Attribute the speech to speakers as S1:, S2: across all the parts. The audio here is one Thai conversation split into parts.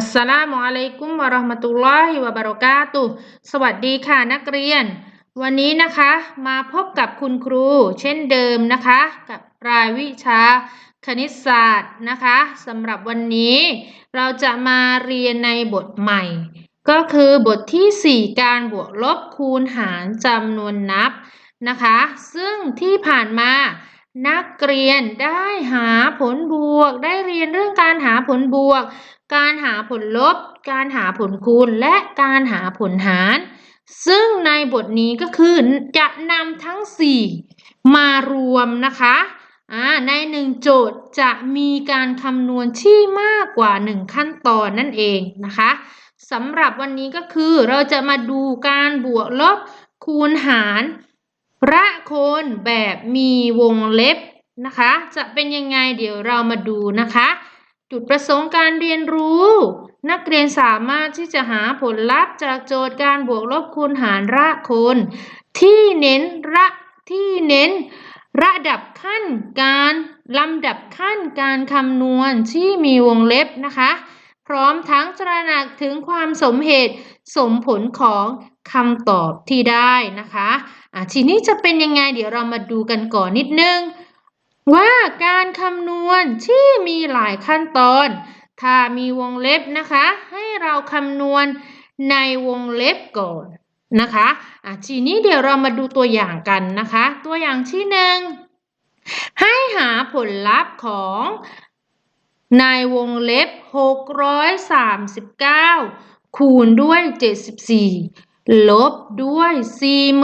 S1: อัสสลามุอะลัยกุมวะราะห์มะตุลลอฮิวะบะเราะกาตุสวัสดีค่ะนักเรียน วันนี้นะคะมาพบกับคุณครู เช่นเดิมนะคะ กับรายวิชาคณิตศาสตร์นะคะสำหรับวันนี้ เราจะมาเรียนในบทใหม่ ก็คือบทที่ 4 การบวกลบคูณหารจำนวนนับนะคะ ซึ่งที่ผ่านมา นักเรียนได้หาผลบวก ได้เรียนเรื่องการหาผลบวก การหาผลลบ การหาผลคูณ และการหาผลหาร ซึ่งในบทนี้ก็คือจะนำทั้ง 4 มารวมนะคะในหนึ่งโจทย์จะมีการคำนวณที่มากกว่า 1 ขั้นตอนนั่นเองนะคะสำหรับวันนี้ก็คือเราจะมาดูการบวกลบคูณหาร ระโคนแบบมีวงเล็บนะคะ จะเป็นยังไงเดี๋ยวเรามาดูนะคะ จุดประสงค์การเรียนรู้ นักเรียนสามารถที่จะหาผลลัพธ์จากโจทย์การบวกลบคูณหารระโคนที่เน้นระที่เน้นระดับขั้นการลำดับขั้นการคำนวณที่มีวงเล็บนะคะ พร้อมทั้งตระหนักถึงความสมเหตุสมผลของ คำตอบที่ได้นะคะอะทีนี้จะเป็นยังไงเดี๋ยวเรามาดูกันก่อนนิดนึง ว่าการคำนวณที่มีหลายขั้นตอน ถ้ามีวงเล็บนะคะ ให้เราคำนวณในวงเล็บก่อนนะคะอะทีนี้เดี๋ยวเรามาดูตัวอย่างกันนะคะ ตัวอย่างที่หนึ่งให้หาผลลัพธ์ของในวงเล็บ 639 คูณด้วย 74 ลบด้วย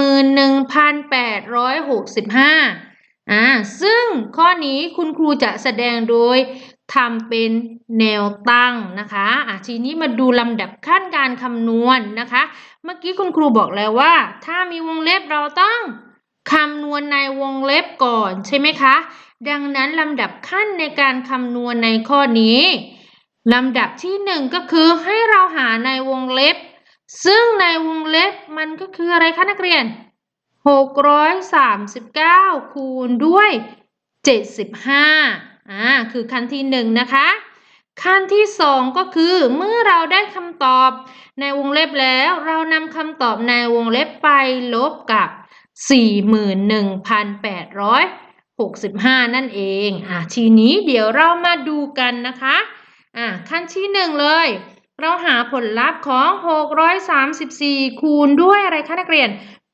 S1: 41,865 อ่า ซึ่งข้อนี้คุณครูจะแสดงโดยทำเป็นแนวตั้งนะคะอะทีนี้มาดูลำดับขั้นการคำนวณนนะคะ เมื่อกี้คุณครูบอกแล้วว่า ถ้ามีวงเล็บเราต้องคำนวณในวงเล็บก่อนใช่ไหมคะ ดังนั้นลำดับขั้นในการคำนวณในข้อนี้ลำดับที่หนึ่งก็คือให้เราหาในวงเล็บ ซึ่งในวงเล็บมันก็คืออะไรคะนักเรียน 639 คูณด้วย 75 อ่า คือขั้นที่หนึ่งนะคะ ขั้นที่สองก็คือเมื่อเราได้คำตอบในวงเล็บแล้ว เรานำคำตอบในวงเล็บไปลบกับ 41,865 นั่นเอง อะทีนี้เดี๋ยวเรามาดูกันนะคะ อะขั้นที่หนึ่งเลย เราหาผลลัพธ์ของ 634 คูณด้วยอะไรคะนักเรียน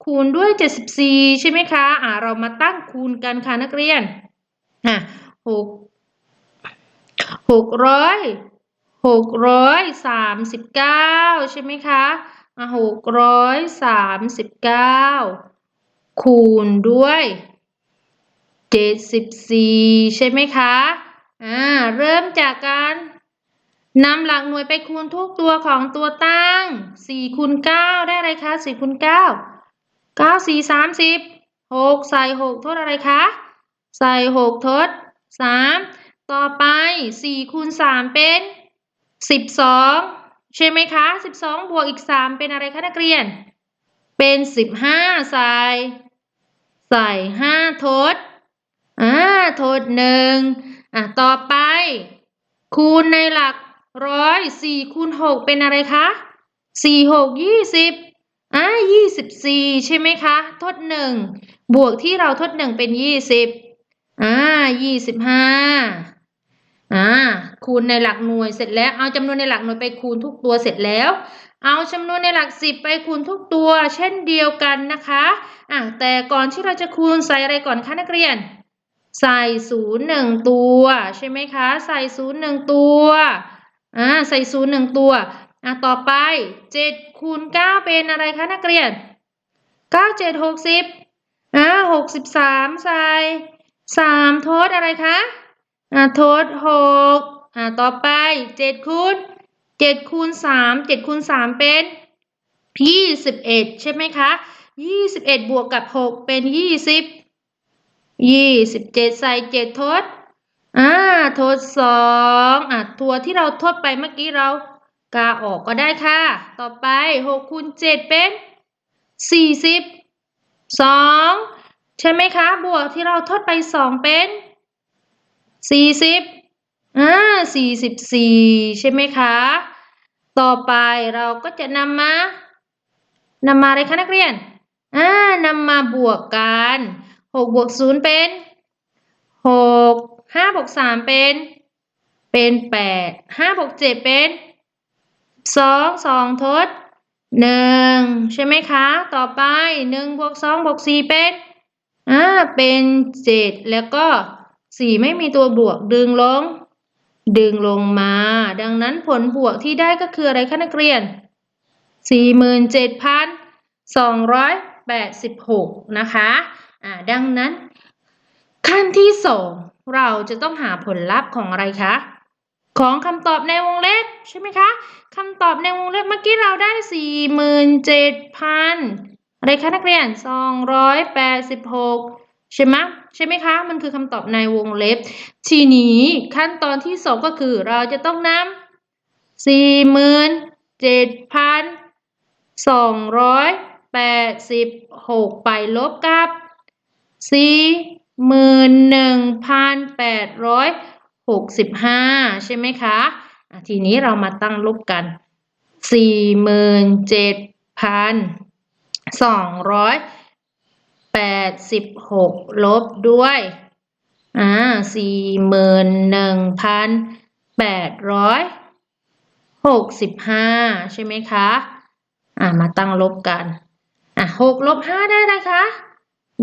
S1: คูณด้วย 74 ใช่ไหมคะอะเรามาตั้งคูณกันค่ะนักเรียนอะหกหกร้อยหกร้อยสามสิบเก้าใช่ไหมคะอะหกร้อยสามสิบเก้าคูณด้วยเจ็ดสิบสี่ใช่ไหมคะอ่าเริ่มจากการ นำหลักหน่วยไปคูณทุกตัวของตัวตั้งสี่คูณเก้าได้อะไรคะสี่คูณเก้าเก้าสี่สามสิบหกใส่หกทดอะไรคะ ใส่หกทดสามต่อไปสี่คูณสามเป็นสิบสองใช่ไหมคะสิบสองบวกอีกสามเป็นอะไรคะนักเรียน เป็นสิบห้าใส่ ใส่ห้าทดอ่าทดหนึ่งอะ ต่อไปคูณในหลัก ร้อยสี่คูณหกเป็นอะไรคะสี่หกยี่สิบอ่ายี่สิบสี่ใช่ไหมคะ ทดหนึ่งบวกที่เราทดหนึ่งเป็นยี่สิบอ่ายี่สิบห้าอ่าคูณในหลักหน่วยเสร็จแล้ว เอาจำนวนในหลักหน่วยไปคูณทุกตัวเสร็จแล้ว เอาจำนวนในหลักสิบไปคูณทุกตัว เช่นเดียวกันนะคะอะแต่ก่อนที่เราจะคูณใส่อะไรก่อนคะนักเรียน ใส่ศูนย์หนึ่งตัว ใช่ไหมคะ ใส่ศูนย์หนึ่งตัว อ่าใส่ศูนย์หนึ่งตัวอะต่อไปเจ็ดคูณเก้าเป็นอะไรคะนักเรียนเก้าเจ็ดหกสิบอ่าหกสิบสามใส่สามทดอะไรคะอ่าทดหกอ่าต่อไปเจ็ดคูณเจ็ดคูณสามเจ็ดคูณสามเป็นยี่สิบเอ็ดใช่ไหมคะยี่สิบเอ็ดบวกกับหกเป็นยี่สิบยี่สิบเจ็ดใส่เจ็ดทด อ่าทดสองอ่าตัวที่เราทดไปเมื่อกี้เรากาออกก็ได้ค่ะ ต่อไปหกคูณเจ็ดเป็นสี่สิบสองใช่ไหมคะ บวกที่เราทดไปสองเป็นสี่สิบอ่าสี่สิบสี่ใช่ไหมคะ ต่อไปเราก็จะนำมานำมาอะไรคะนักเรียนอ่านำมาบวกกันหกบวกศูนย์เป็นหก ห้าบวกสามเป็น เป็นแปดห้าบวกเจ็ดเป็นสองสองทดหนึ่งใช่ไหมคะ ต่อไปหนึ่งบวกสองบวกสี่เป็นอ่าเป็นเจ็ดแล้วก็สี่ไม่มีตัวบวกดึงลง ดึงลงมา ดังนั้นผลบวกที่ได้ก็คืออะไรคะนักเรียนสี่หมื่นเจ็ดพันสองร้อยแปดสิบหกนะคะอ่าดังนั้นขั้นที่สอง เราจะต้องหาผลลัพธ์ของอะไรคะ ของคำตอบในวงเล็บใช่ไหมคะคำตอบในวงเล็บเมื่อกี้เราได้สี่หมื่นเจ็ดพันอะไรคะนักเรียนสองร้อยแปดสิบหกใช่ไหมใช่ไหมคะ มันคือคำตอบในวงเล็บ ทีนี้ขั้นตอนที่สองก็คือเราจะต้องนำสี่หมื่นเจ็ดพันสองร้อยแปดสิบหกไปลบกับสี่ หมื่นหนึ่งพันแปดร้อยหกสิบห้าใช่ไหมคะทีนี้เรามาตั้งลบกันสี่หมื่นเจ็ดพันสองร้อยแปดสิบหกลบด้วยอ่าสี่หมื่นหนึ่งพันแปดร้อยหกสิบห้าใช่ไหมคะอ่ามาตั้งลบกันอะหกลบห้าได้อะไรคะ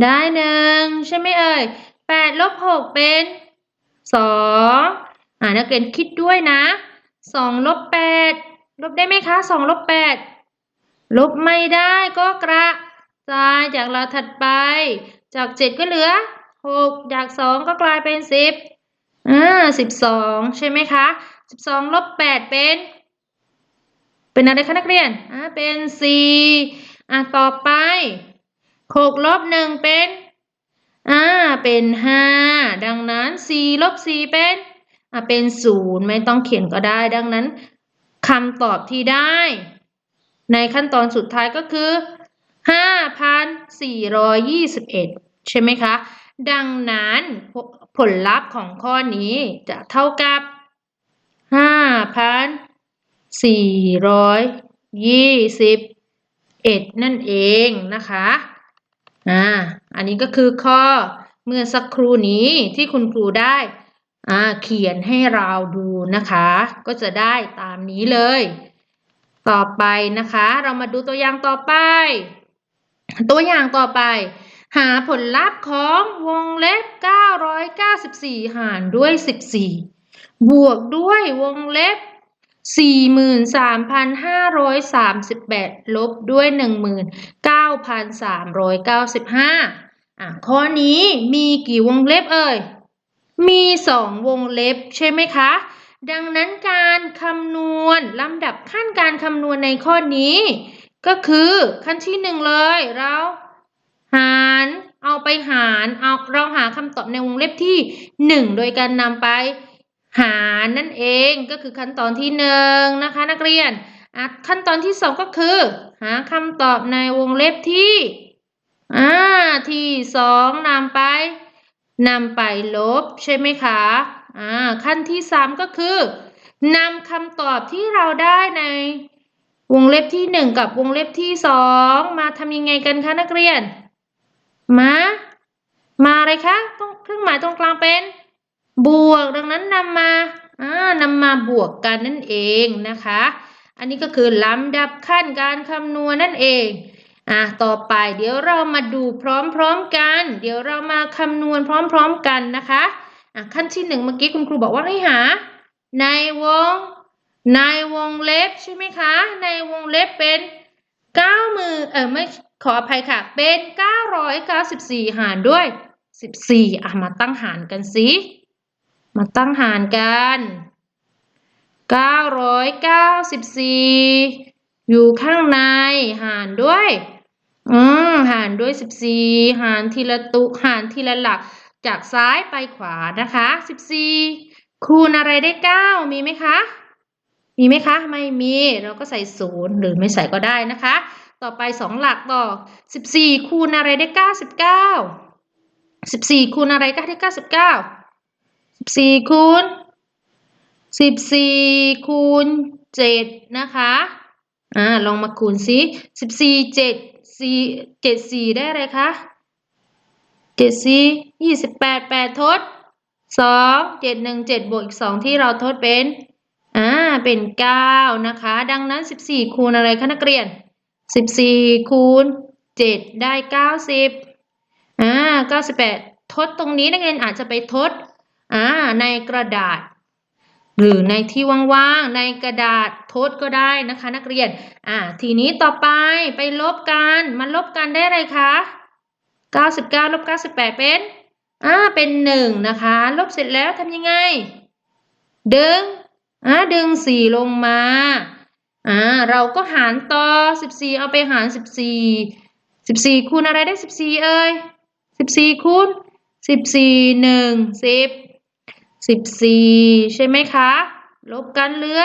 S1: ได้หนึ่งใช่ไหมเอ่ยแปดลบหกเป็นสองอ่านักเรียนคิดด้วยนะสองลบแปดลบได้ไหมคะสองลบแปดลบไม่ได้ก็กระจายจากเราถัดไป จากเจ็ดก็เหลือหกจากสองก็กลายเป็นสิบอ่าสิบสองใช่ไหมคะสิบสองลบแปดเป็น เป็นอะไรคะนักเรียนอ่าเป็นสี่อ่าต่อไป หกลบหนึ่งเป็นอ่าเป็นห้าดังนั้นสี่ลบสี่เป็นอ่าเป็นศูนย์ไม่ต้องเขียนก็ได้ ดังนั้นคำตอบที่ได้ ในขั้นตอนสุดท้ายก็คือห้าพันสี่ร้อยยี่สิบเอ็ดใช่ไหมคะ ดังนั้นผผลลัพธ์ของข้อนี้จะเท่ากับห้าพันสี่ร้อยยี่สิบเอ็ดนั่นเองนะคะ อ่าอันนี้ก็คือข้อเมื่อสักครู่นี้ที่คุณครูได้อ่าเขียนให้เราดูนะคะ ก็จะได้ตามนี้เลย ต่อไปนะคะ เรามาดูตัวอย่างต่อไป ตัวอย่างต่อไป หาผลลัพธ์ของวงเล็บ 994 หารด้วย 14 บวกด้วยวงเล็บ43,538 ลบด้วย 9,395อะข้อนี้มีกี่วงเล็บเอ่ย มีสองวงเล็บใช่ไหมคะ ดังนั้นการคำนวณลำดับขั้นการคำนวณในข้อนี้ ก็คือขั้นที่หนึ่งเลยเราหารเอาไปหารเอาเราหาคำตอบในวงเล็บที่หนึ่งโดยการนำไปหารนั่นเองก็คือขั้นตอนที่หนึ่งนะคะนักเรียนอะขั้นตอนที่สองก็คือ หาคำตอบในวงเล็บที่อ่าที่สองนำไปนำไปลบใช่ไหมคะอ่าขั้นที่สามก็คือนำคำตอบที่เราได้ในวงเล็บที่หนึ่งกับวงเล็บที่สองมาทำยังไงกันคะนักเรียน มา มาอะไรคะตรงเครื่องหมายตรงกลางเป็น บวกดังนั้นนำมาอ่านำมาบวกกันนั่นเองนะคะ อันนี้ก็คือลำดับขั้นการคำนวณนั่นเองอะต่อไปเดี๋ยวเรามาดูพร้อมๆกัน เดี๋ยวเรามาคำนวณพร้อมๆกันนะคะอะขั้นที่หนึ่งเมื่อกี้คุณครูบอกว่าให้หา ในวง ในวงเล็บใช่ไหมคะ ในวงเล็บเป็นเก้ามือเออไม่ขออภัยค่ะ เป็นเก้าร้อยเก้าสิบสี่หารด้วยสิบสี่อะมาตั้งหารกันสิมาตั้งหารกัน เก้าร้อยเก้าสิบสี่อยู่ข้างในหารด้วยอืมหารด้วยสิบสี่หารทีละตุหารทีละหลัก จากซ้ายไปขวานะคะสิบสี่คูณอะไรได้เก้ามีไหมคะ มีไหมคะ ไม่มี เราก็ใส่ศูนย์หรือไม่ใส่ก็ได้นะคะ ต่อไปสองหลักต่อสิบสี่คูณอะไรได้เก้าสิบเก้าสิบสี่คูณอะไรก็ได้เก้าสิบเก้าสิบสี่คูณ สิบสี่คูณเจ็ดนะคะอ่าลองมาคูณซิสิบสี่เจ็ดสี่เจ็ดสี่ได้อะไรคะเจ็ดสี่ยี่สิบแปดแปดทดสองเจ็ดหนึ่งเจ็ดบวกอีกสองที่เราทดเป็นอ่าเป็นเก้านะคะ ดังนั้นสิบสี่คูณอะไรคะนักเรียนสิบสี่คูณเจ็ดได้เก้าสิบอ่าเก้าสิบแปดทดตรงนี้นักเรียนอาจจะไปทดอ่าในกระดาษ หรือในที่ว่างๆ ในกระดาษทดก็ได้นะคะ นักเรียน อ่า ทีนี้ต่อไปไปลบกัน มันลบกันได้อะไรคะ 99ลบ98 เป็น อ่า เป็น 1 นะคะ ลบเสร็จแล้วทำยังไง ดึง อ่า ดึง 4 ลงมา อ่า เราก็หารต่อ 14 เอาไปหาร 14 14 คูณอะไรได้ 14 เอ่ย 14 คูณ 14 1 10 สิบสี่ใช่ไหมคะ ลบกันเหลือ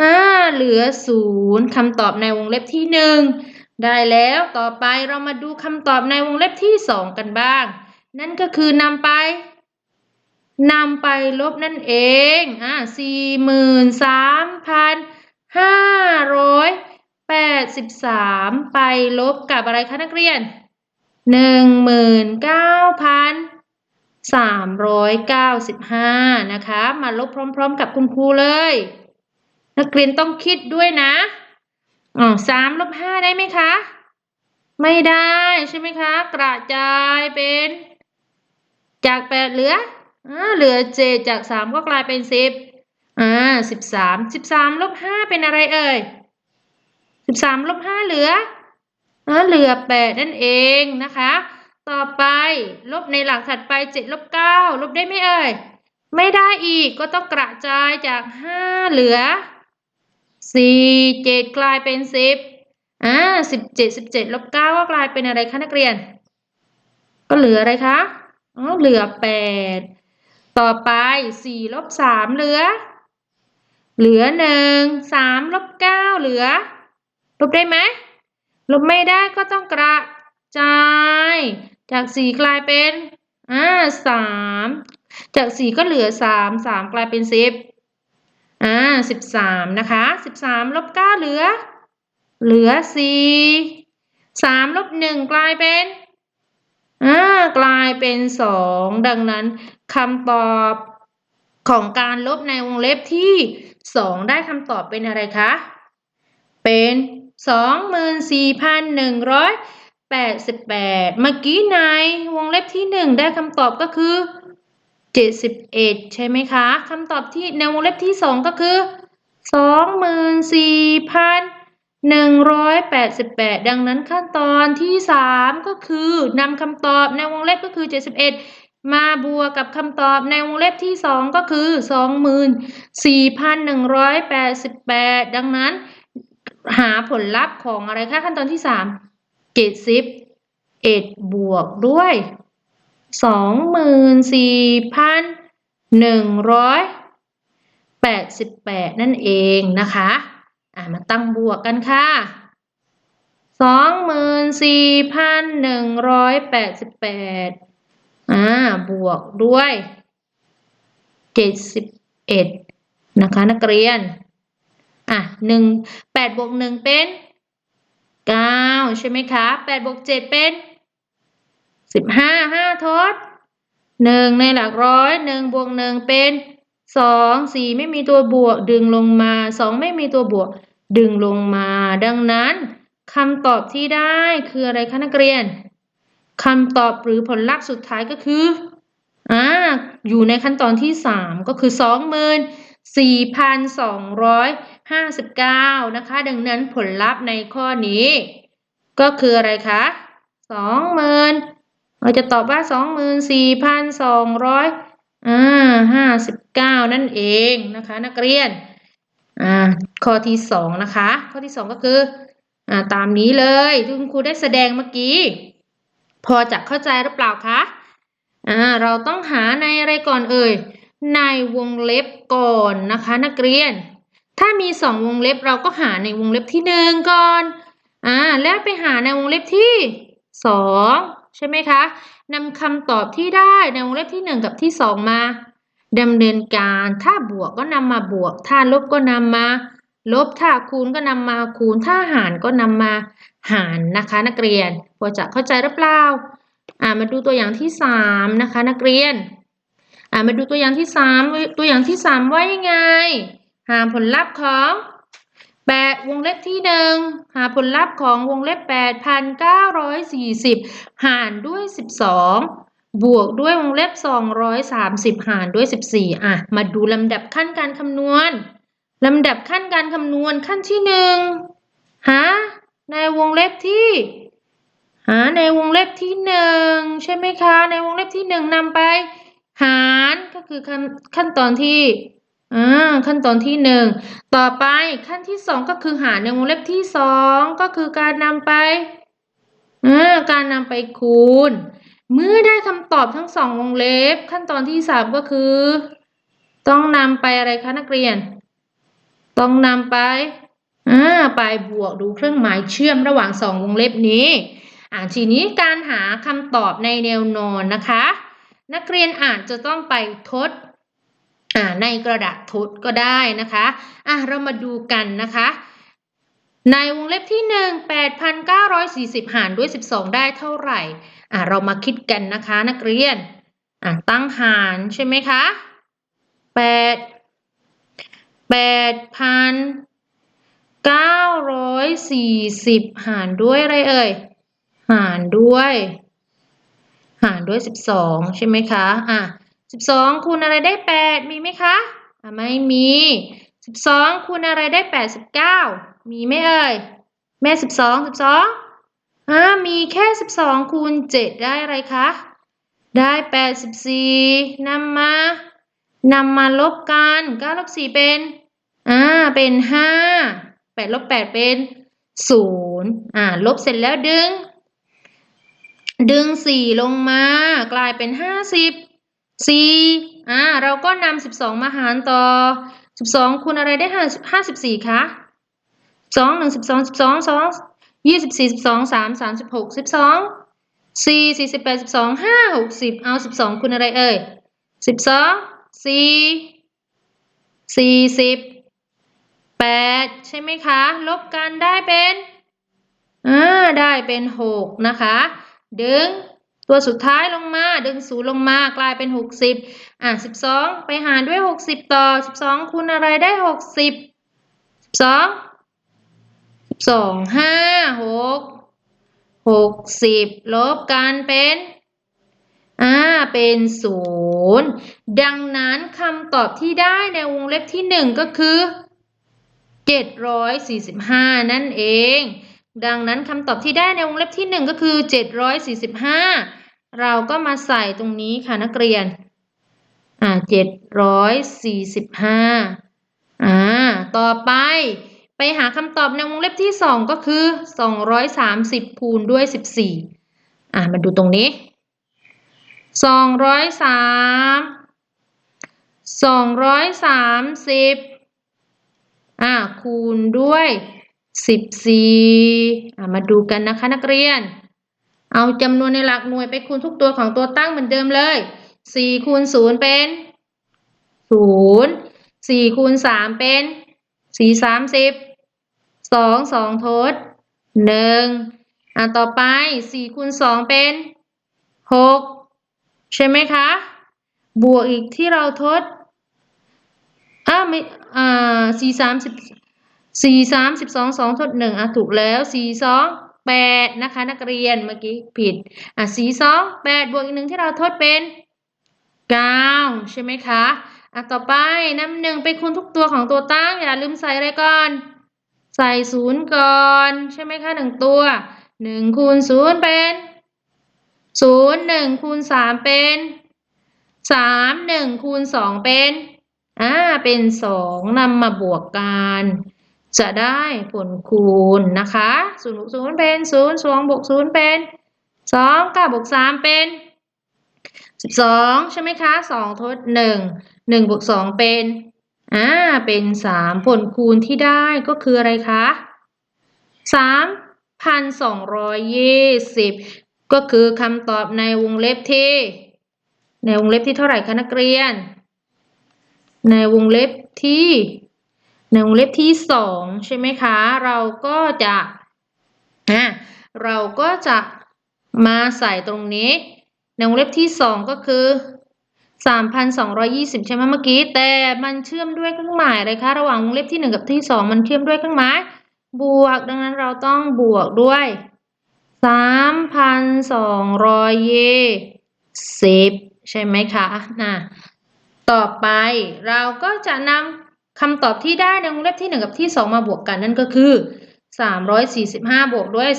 S1: อ่าเหลือศูนย์คำตอบในวงเล็บที่หนึ่งได้แล้วต่อไปเรามาดูคำตอบในวงเล็บที่สองกันบ้าง นั่นก็คือนำไปนำไปลบนั่นเองอ่าสี่หมื่นสามพันห้าร้อยแปดสิบสามไปลบกับอะไรคะนักเรียนหนึ่งหมื่นเก้าพัน 395 นะคะ มาลบพร้อม ๆ กับคุณครูเลย นักเรียนต้องคิดด้วยนะอ๋อสามลบห้าได้ไหมคะ ไม่ได้ใช่ไหมคะ กระจายเป็น จากแปดเหลืออ่าเหลือเจจากสามก็กลายเป็นสิบอ่าสิบสามสิบสามลบห้าเป็นอะไรเอ่ยสิบสามลบห้าเหลืออ่าเหลือแปดนั่นเองนะคะ ต่อไป ลบในหลักถัดไปเจ็ดลบเก้าลบได้ไหมเอ่ย ไม่ได้อีกก็ต้องกระจายจากห้าเหลือสี่เจ็ดกลายเป็นสิบอ่าสิบเจ็ดสิบเจ็ดลบเก้าก็กลายเป็นอะไรคะนักเรียน ก็เหลืออะไรคะอ๋อเหลือแปดต่อไปสี่ลบสามเหลือ เหลือหนึ่งสามลบเก้าเหลือ ลบได้ไหมลบไม่ได้ก็ต้องกระจาย จากสี่กลายเป็นอ่าสามจากสี่ก็เหลือสามสามกลายเป็นสิบอ่าสิบสามนะคะสิบสามลบเก้าเหลือ เหลือสี่สามลบหนึ่งกลายเป็นอ่ากลายเป็นสองดังนั้นคำตอบของการลบในวงเล็บที่สองได้คำตอบเป็นอะไรคะ เป็นสองหมื่นสี่พันหนึ่งร้อย แปดสิบแปดเมื่อกี้ในวงเล็บที่หนึ่งได้คำตอบก็คือเจ็ดสิบเอ็ดใช่ไหมคะคำตอบที่ในวงเล็บที่สองก็คือสองหมื่นสี่พันหนึ่งร้อยแปดสิบแปดดังนั้นขั้นตอนที่สามก็คือนำคำตอบในวงเล็บก็คือเจ็ดสิบเอ็ดมาบวกกับคำตอบในวงเล็บที่สองก็คือสองหมื่นสี่พันหนึ่งร้อยแปดสิบแปดดังนั้น หาผลลัพธ์ของอะไรคะขั้นตอนที่สาม เจ็ดสิบเอ็ดบวกด้วยสองหมื่นสี่พันหนึ่งร้อยแปดสิบแปดนั่นเองนะคะอ่ามาตั้งบวกกันค่ะสองหมื่นสี่พันหนึ่งร้อยแปดสิบแปดอ่าบวกด้วยเจ็ดสิบเอ็ดนะคะนักเรียนอะหนึ่งแปดบวกหนึ่งเป็น เก้าใช่ไหมคะแปดบวกเจ็ดเป็นสิบห้าห้าทดหนึ่งในหลักร้อยหนึ่งบวกหนึ่งเป็นสองสี่ไม่มีตัวบวกดึงลงมาสองไม่มีตัวบวกดึงลงมา ดังนั้นคำตอบที่ได้คืออะไรคะนักเรียนคำตอบหรือผลลัพธ์สุดท้ายก็คืออ่าอยู่ในขั้นตอนที่สามก็คือส องหมื่นสี่พันสองร้อยห้าสิบเก้านะคะ ดังนั้นผลลัพธ์ในข้อนี้ ก็คืออะไรคะสองหมื่นเราจะตอบว่าสองหมื่นสี่พันสองร้อยอ่าห้าสิบเก้านั่นเองนะคะ นักเรียนอ่าข้อที่สองนะคะ ข้อที่สองก็คืออ่าตามนี้เลยที่คุณครูได้แสดงเมื่อกี้ พอจะเข้าใจหรือเปล่าคะอ่าเราต้องหาในอะไรก่อนเอ่ยในวงเล็บก่อนนะคะ นักเรียน ถ้ามีสองวงเล็บเราก็หาในวงเล็บที่หนึ่งก่อน อ่า แล้วไปหาในวงเล็บที่สองใช่ไหมคะนำคำตอบที่ได้ในวงเล็บที่หนึ่งกับที่สองมาดำเนินการ ถ้าบวกก็นำมาบวก ถ้าลบก็นำมา ลบ ถ้าคูณก็นำมาคูณ ถ้าหารก็นำมาหารนะคะ นักเรียนพอจะเข้าใจหรือเปล่า อ่า มาดูตัวอย่างที่สามนะคะ นักเรียน อ่า มาดูตัวอย่างที่สามตัวอย่างที่สามว่ายังไง หาผลลัพธ์ของแปดวงเล็บที่หนึ่งหาผลลัพธ์ของวงเล็บแปดพันเก้าร้อยสี่สิบหารด้วยสิบสองบวกด้วยวงเล็บสองร้อยสามสิบหารด้วยสิบสี่อะ มาดูลำดับขั้นการคำนวณลำดับขั้นการคำนวณขั้นที่หนึ่งหาในวงเล็บที่หาในวงเล็บที่หนึ่งใช่ไหมคะ ในวงเล็บที่หนึ่งนำไป หารก็คือขั้นขั้นตอนที่ อ่าขั้นตอนที่หนึ่งต่อไปขั้นที่สองก็คือหารในวงเล็บที่สองก็คือการนำไปอ่าการนำไปคูณ เมื่อได้คำตอบทั้งสองวงเล็บ ขั้นตอนที่สามก็คือ ต้องนำไปอะไรคะนักเรียน ต้องนำไปอ่าไปบวกดูเครื่องหมายเชื่อมระหว่างสองวงเล็บนี้อ่าทีนี้การหาคำตอบในแนวนอนนะคะ นักเรียนอาจจะต้องไปทด อ่าในกระดาษทดก็ได้นะคะอ่าเรามาดูกันนะคะ ในวงเล็บที่หนึ่ง8,940 หารด้วย 12 ได้เท่าไหร่อ่าเรามาคิดกันนะคะนักเรียนอ่าตั้งหารใช่ไหมคะ8แปดพันเก้าร้อยสี่สิบหารด้วยอะไรเอ่ย หารด้วย หารด้วยสิบสองใช่ไหมคะ อะ สิบสองคูณอะไรได้แปดมีไหมคะอะไม่มีสิบสองคูณอะไรได้แปดสิบเก้ามีไหมเอ่ย แม่สิบสองสิบสองอ่ามีแค่สิบสองคูณเจ็ดได้อะไรคะ ได้แปดสิบสี่นำมานำมาลบกันเก้าลบสี่เป็นอ่าเป็นห้าแปดลบแปดเป็นศูนย์อ่าลบเสร็จแล้วดึง ดึงสี่ลงมากลายเป็นห้าสิบาสิบสี่อ่าเราก็นำสิบสองมาหารต่อสิบสองคูณอะไรได้ห้าห้าสิบสี่คะสองหนึ่งสิบสองสิบสองสองยี่สิบสี่สิบสองสามสามสิบหกสิบสองสี่สี่สิบแปดสิบสองห้าหกสิบเอาสิบสองคูณอะไรเอ่ยสิบสองสี่สี่สิบแปดใช่ไหมคะ ลบกันได้เป็น อ่า ได้เป็นหกนะคะ ดึง ตัวสุดท้ายลงมา ดึงศูนย์ลงมากลายเป็น 60 อะ 12 ไปหารด้วย 60 ต่อ 12 คูณอะไรได้ 60 12 12 5 6 60 ลบกันเป็นอ่าเป็นศูนย์ดังนั้นคำตอบที่ได้ในวงเล็บที่ 1 ก็คือ 745 นั่นเอง ดังนั้นคำตอบที่ได้ในวงเล็บที่ 1 ก็คือ 745 เราก็มาใส่ตรงนี้ค่ะนักเรียน อ่าเจ็ดร้อยสี่สิบห้าอ่า ต่อไปไปหาคำตอบในวงเล็บที่สองก็คือสองร้อยสามสิบคูณด้วยสิบสี่อ่ามาดูตรงนี้สองร้อยสามสองร้อยสามสิบอ่าคูณด้วยสิบสี่อ่ามาดูกันนะคะนักเรียน เอาจำนวนในหลักหน่วยไปคูณทุกตัวของตัวตั้งเหมือนเดิมเลยสี่คูณศูนย์เป็นศูนย์สี่คูณสามเป็นสี่สามสิบสองสองทดหนึ่งอ่าต่อไปสี่คูณสองเป็นหกใช่ไหมคะ บวกอีกที่เราทดอ้าไม่อ่าสี่สามสิบสี่สามสิบสองสองทดหนึ่งอะถูกแล้วสี่สอง แปดนะคะนักเรียนเมื่อกี้ผิดอะสี่สองแปดบวกอีกหนึ่งที่เราทดเป็นเก้าใช่ไหมคะอะต่อไปนำหนึ่งไปคูณทุกตัวของตัวตั้ง อย่าลืมใส่อะไรก่อน ใส่ศูนย์ก่อนใช่ไหมคะหนึ่งตัวหนึ่งคูณศูนย์เป็นศูนย์หนึ่งคูณสามเป็นสามหนึ่งคูณสองเป็นอ่าเป็นสองนำมาบวกกัน จะได้ผลคูณนะคะศูนย์บวกศูนย์เป็นศูนย์สองบวกศูนย์เป็นสองเก้าบวกสามเป็นสิบสองใช่ไหมคะสองทดหนึ่งหนึ่งบวกสองเป็นอ่าเป็นสามผลคูณที่ได้ก็คืออะไรคะสามพันสองร้อยยี่สิบก็คือคำตอบในวงเล็บที่ ในวงเล็บที่เท่าไหร่คะนักเรียน ในวงเล็บที่ ในวงเล็บที่สองใช่ไหมคะ เราก็จะอะเราก็จะมาใส่ตรงนี้ ในวงเล็บที่สองก็คือ 3,220 ใช่ไหมเมื่อกี้ แต่มันเชื่อมด้วยเครื่องหมายอะไรคะระหว่างวงเล็บที่หนึ่งกับที่สองมันเชื่อมด้วยเครื่องหมาย บวกดังนั้นเราต้องบวกด้วย 3,220 ใช่ไหมคะนะต่อไปเราก็จะนำ คำตอบที่ได้ในวงเล็บที่หนึ่งกับที่สองมาบวกกันนั่นก็คือ 345 บวกด้วย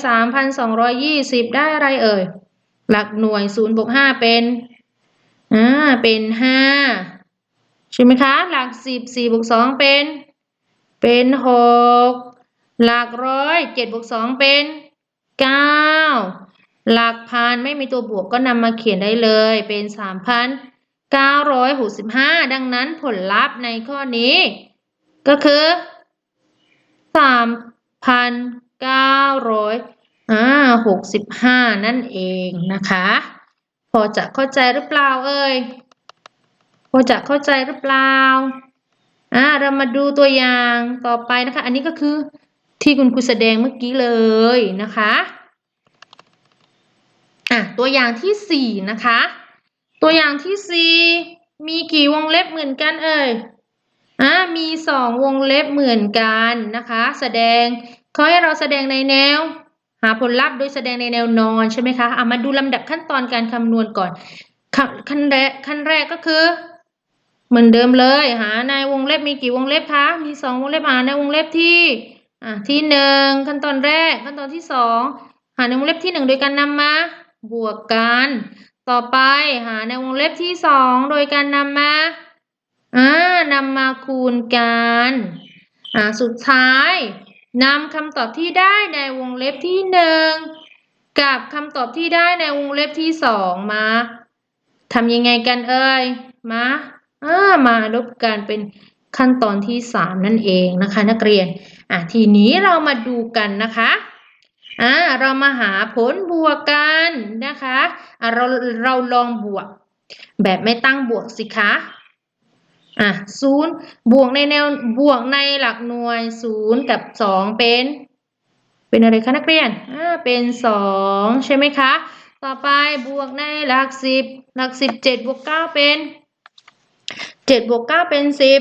S1: 3,220 ได้อะไรเอ่ย หลักหน่วย 0 บวก 5 เป็น อ่า เป็นห้าใช่ไหมคะ หลักสิบสี่บวกสองเป็น เป็นหกหลักร้อยเจ็ดบวกสองเป็นเก้าหลักพันไม่มีตัวบวกก็นำมาเขียนได้เลย เป็นสามพันเก้าร้อยหกสิบห้าดังนั้นผลลัพธ์ในข้อนี้ ก็คือสามพันเก้าร้อยอ่าหกสิบห้านั่นเองนะคะ พอจะเข้าใจหรือเปล่าเอ่ยพอจะเข้าใจหรือเปล่าอ่าเรามาดูตัวอย่างต่อไปนะคะ อันนี้ก็คือที่คุณครูแสดงเมื่อกี้เลยนะคะอะตัวอย่างที่สี่นะคะ ตัวอย่างที่สี่มีกี่วงเล็บเหมือนกันเอ่ย อ่ามีสองวงเล็บเหมือนกันนะคะ แสดงเขาให้เราแสดงในแนว หาผลลัพธ์โดยแสดงในแนวนอนใช่ไหมคะเอามาดูลำดับขั้นตอนการคำนวณก่อนขั้นขั้นแรกขั้นแรกก็คือ เหมือนเดิมเลยหาในวงเล็บมีกี่วงเล็บคะมีสองวงเล็บหาในวงเล็บที่อ่าที่หนึ่งขั้นตอนแรก ขั้นตอนที่สองหาในวงเล็บที่หนึ่งโดยการนำมาบวกกัน ต่อไปหาในวงเล็บที่สองโดยการนำมา อ่านำมาคูณกันอ่าสุดท้ายนำคำตอบที่ได้ในวงเล็บที่หนึ่งกับคำตอบที่ได้ในวงเล็บที่สองมาทำยังไงกันเอ่ยมาอ่ามาลบกันเป็นขั้นตอนที่สามนั่นเองนะคะ นักเรียนอะทีนี้เรามาดูกันนะคะอ่าเรามาหาผลบวกกันนะคะอ่าเราเราลองบวก แบบไม่ตั้งบวกสิคะ อะศูนย์บวกในแนวบวกในหลักหน่วยศูนย์กับสองเป็น เป็นอะไรคะนักเรียนอ่าเป็นสองใช่ไหมคะ ต่อไปบวกในหลักสิบหลักสิบเจ็ดบวกเก้าเป็นเจ็ดบวกเก้าเป็นสิบ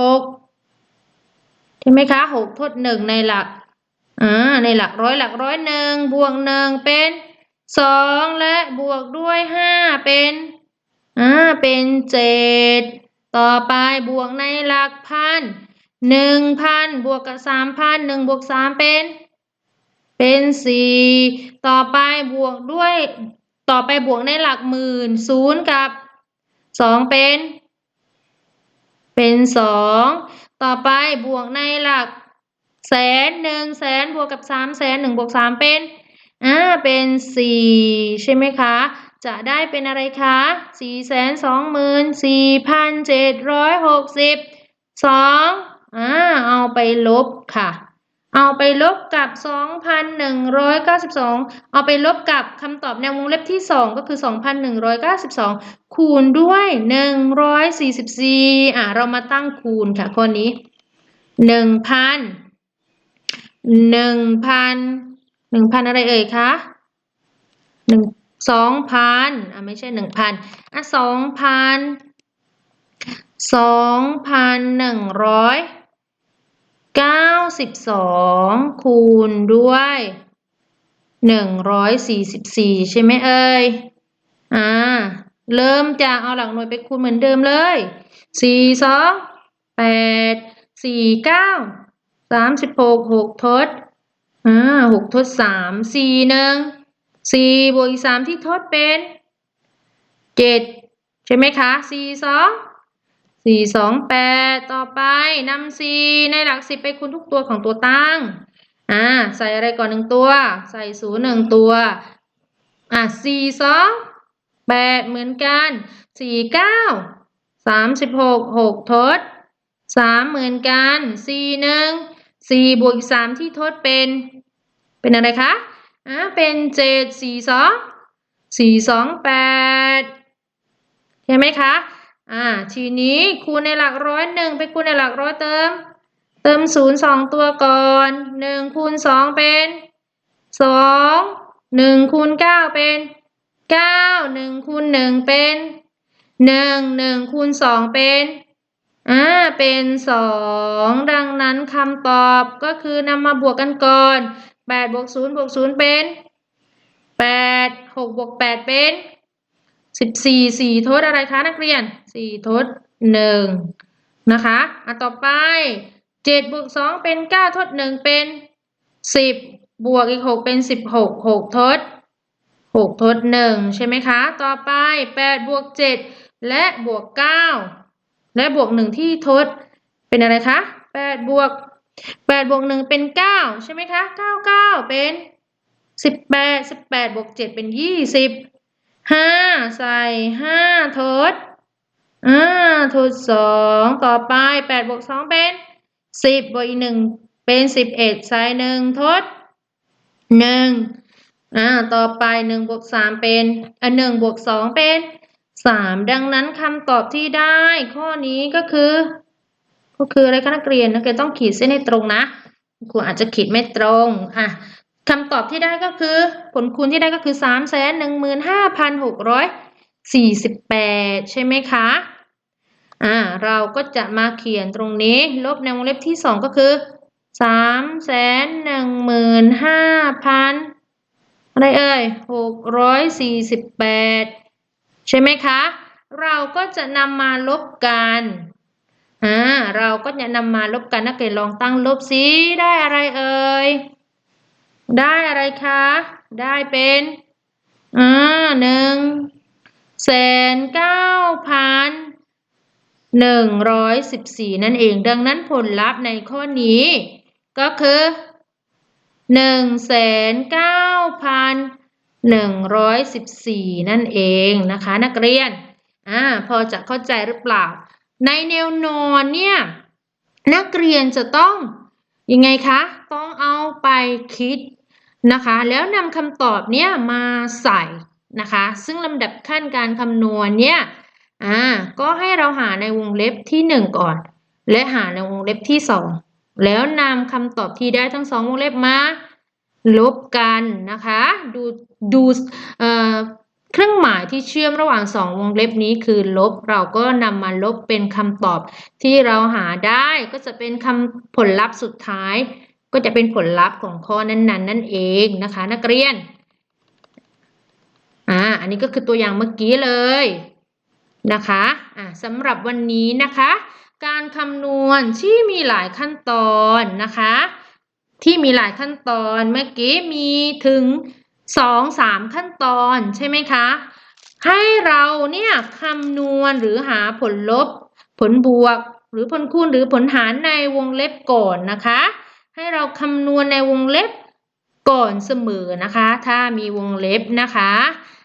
S1: หกใช่ไหมคะหกทดหนึ่งในหลักอ่าในหลักร้อยหลักร้อยหนึ่งบวกหนึ่งเป็นสองและบวกด้วยห้าเป็นอ่าเป็นเจ็ด ต่อไปบวกในหลักพันหนึ่งพันบวกกับสามพันหนึ่งบวกสามเป็น เป็นสี่ต่อไปบวกด้วย ต่อไปบวกในหลักหมื่นศูนย์กับสองเป็น เป็นสองต่อไปบวกในหลักแสนหนึ่งแสนบวกกับสามแสนหนึ่งบวกสามเป็นอ่าเป็นสี่ใช่ไหมคะ จะได้เป็นอะไรคะ 4 2 4 7 6 2อ่าเอาไปลบค่ะ เอาไปลบกับ 2,192 เอาไปลบกับคำตอบในวงเล็บที่ 2 ก็คือ 2,192 คูณด้วย 144อ่าเรามาตั้งคูณค่ะข้อนี้ 1,000 1,000 1,000 อะไรเอ่ยคะ1 สองพันอะไม่ใช่หนึ่งพันอะสองพันสองพันหนึ่งร้อยเก้าสิบสองคูณด้วยหนึ่งร้อยสี่สิบสี่ใช่ไหมเอ่ยอ่าเริ่มจากเอาหลักหน่วยไปคูณเหมือนเดิมเลยสี่สองแปดสี่เก้าสามสิบหกหกทดอ่าหกทดสามสี่หนึ่ง สี่บวกอีกสามที่ทดเป็นเจ็ดใช่ไหมคะสี่สองสี่สองแปดต่อไปนำสี่ในหลักสิบไปคูณทุกตัวของตัวตั้งอ่าใส่อะไรก่อนหนึ่งตัว ใส่ศูนย์หนึ่งตัวอ่าสี่สองแปดเหมือนกันสี่เก้าสามสิบหกหกทดสามเหมือนกันสี่หนึ่งสี่บวกอีกสามที่ทดเป็น เป็นอะไรคะ อ่าเป็นเจ็ดสี่สองสี่สองแปดเห็นไหมคะอ่าทีนี้คูณในหลักร้อยหนึ่งไปคูณในหลักร้อยเติม เติมศูนย์สองตัวก่อนหนึ่งคูณสองเป็นสองหนึ่งคูณเก้าเป็นเก้าหนึ่งคูณหนึ่งเป็นหนึ่งหนึ่งคูณสองเป็นอ่าเป็นสองดังนั้นคำตอบก็คือนำมาบวกกันก่อน แปดบวกศูนย์บวกศูนย์เป็นแปดหกบวกแปดเป็นสิบสี่สี่ทดอะไรคะนักเรียนสี่ทดหนึ่งนะคะอะต่อไปเจ็ดบวกสองเป็นเก้าทดหนึ่งเป็นสิบบวกอีกหกเป็นสิบหกหกทดหกทดหนึ่งใช่ไหมคะ ต่อไปแปดบวกเจ็ดและบวกเก้าและบวกหนึ่งที่ทดเป็นอะไรคะแปดบวก แปดบวกหนึ่งเป็นเก้าใช่ไหมคะเก้าเก้าเป็นสิบแปดสิบแปดบวกเจ็ดเป็นยี่สิบห้าใส่ห้าทดอ่าทดสองต่อไปแปดบวกสองเป็นสิบบวกอีกหนึ่งเป็นสิบเอ็ดใส่หนึ่งทดหนึ่งอ่าต่อไปหนึ่งบวกสามเป็นอ่าหนึ่งบวกสองเป็นสามดังนั้นคำตอบที่ได้ข้อนี้ก็คือ ก็คืออะไรคะนักเรียนนักเรียนต้องขีดเส้นให้ตรงนะครูอาจจะขีดไม่ตรงอะคำตอบที่ได้ก็คือ ผลคูณที่ได้ก็คือสามแสนหนึ่งหมื่นห้าพันหกร้อยสี่สิบแปดใช่ไหมคะอ่าเราก็จะมาเขียนตรงนี้ ลบในวงเล็บที่สองก็คือสามแสนหนึ่งหมื่นห้าพันอะไรเอ่ยหกร้อยสี่สิบแปดใช่ไหมคะ เราก็จะนำมาลบกัน อ่าเราก็จะนำมาลบกันนักเรียนลองตั้งลบซิได้อะไรเอ่ยได้อะไรคะ ได้เป็นอ่าหนึ่งแสนเก้าพันหนึ่งร้อยสิบสี่นั่นเองดังนั้นผลลัพธ์ในข้อนี้ ก็คือหนึ่งแสนเก้าพันหนึ่งร้อยสิบสี่นั่นเองนะคะ นักเรียนอ่าพอจะเข้าใจหรือเปล่า ในแนวนอนเนี่ยนักเรียนจะต้องยังไงคะ ต้องเอาไปคิดนะคะ แล้วนำคำตอบเนี่ยมาใส่นะคะ ซึ่งลำดับขั้นการคำนวณเนี่ยอ่าก็ให้เราหาในวงเล็บที่หนึ่งก่อน และหาในวงเล็บที่สองแล้วนำคำตอบที่ได้ทั้งสองวงเล็บมาลบกันนะคะ ดูดูเอ่อ เครื่องหมายที่เชื่อมระหว่างสองวงเล็บนี้คือลบ เราก็นำมาลบเป็นคำตอบที่เราหาได้ก็จะเป็นคำผลลัพธ์สุดท้าย ก็จะเป็นผลลัพธ์ของข้อนั้นๆนั่นเองนะคะ นักเรียนอ่าอันนี้ก็คือตัวอย่างเมื่อกี้เลยนะคะอ่าสำหรับวันนี้นะคะ การคำนวณที่มีหลายขั้นตอนนะคะ ที่มีหลายขั้นตอนเมื่อกี้มีถึง สองสามขั้นตอนใช่ไหมคะ ให้เราเนี่ยคำนวณหรือหาผลลบ ผลบวก หรือผลคูณหรือผลหารในวงเล็บก่อนนะคะ ให้เราคำนวณในวงเล็บก่อนเสมอนะคะ ถ้ามีวงเล็บนะคะ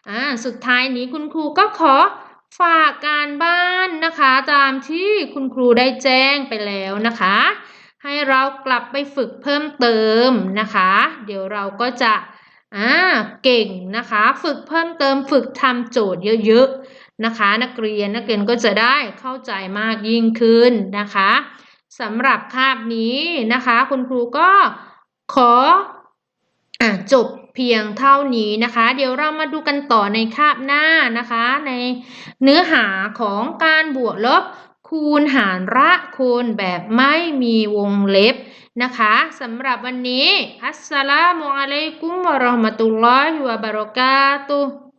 S1: อ่าสุดท้ายนี้คุณครูก็ขอฝากการบ้านนะคะ ตามที่คุณครูได้แจ้งไปแล้วนะคะ ให้เรากลับไปฝึกเพิ่มเติมนะคะ เดี๋ยวเราก็จะ อ่าเก่งนะคะ ฝึกเพิ่มเติมฝึกทำโจทย์เยอะๆนะคะ นักเรียนนักเรียนก็จะได้เข้าใจมากยิ่งขึ้นนะคะสำหรับคาบนี้นะคะ คุณครูก็ขออะจบเพียงเท่านี้นะคะ เดี๋ยวเรามาดูกันต่อในคาบหน้านะคะ ในเนื้อหาของการบวกลบคูณหารละคูณแบบไม่มีวงเล็บ นะคะสำหรับวันนี้ อัสสลามุอะลัยกุมวะเราะห์มะตุลลอฮิวะบะเราะกาตุฮ์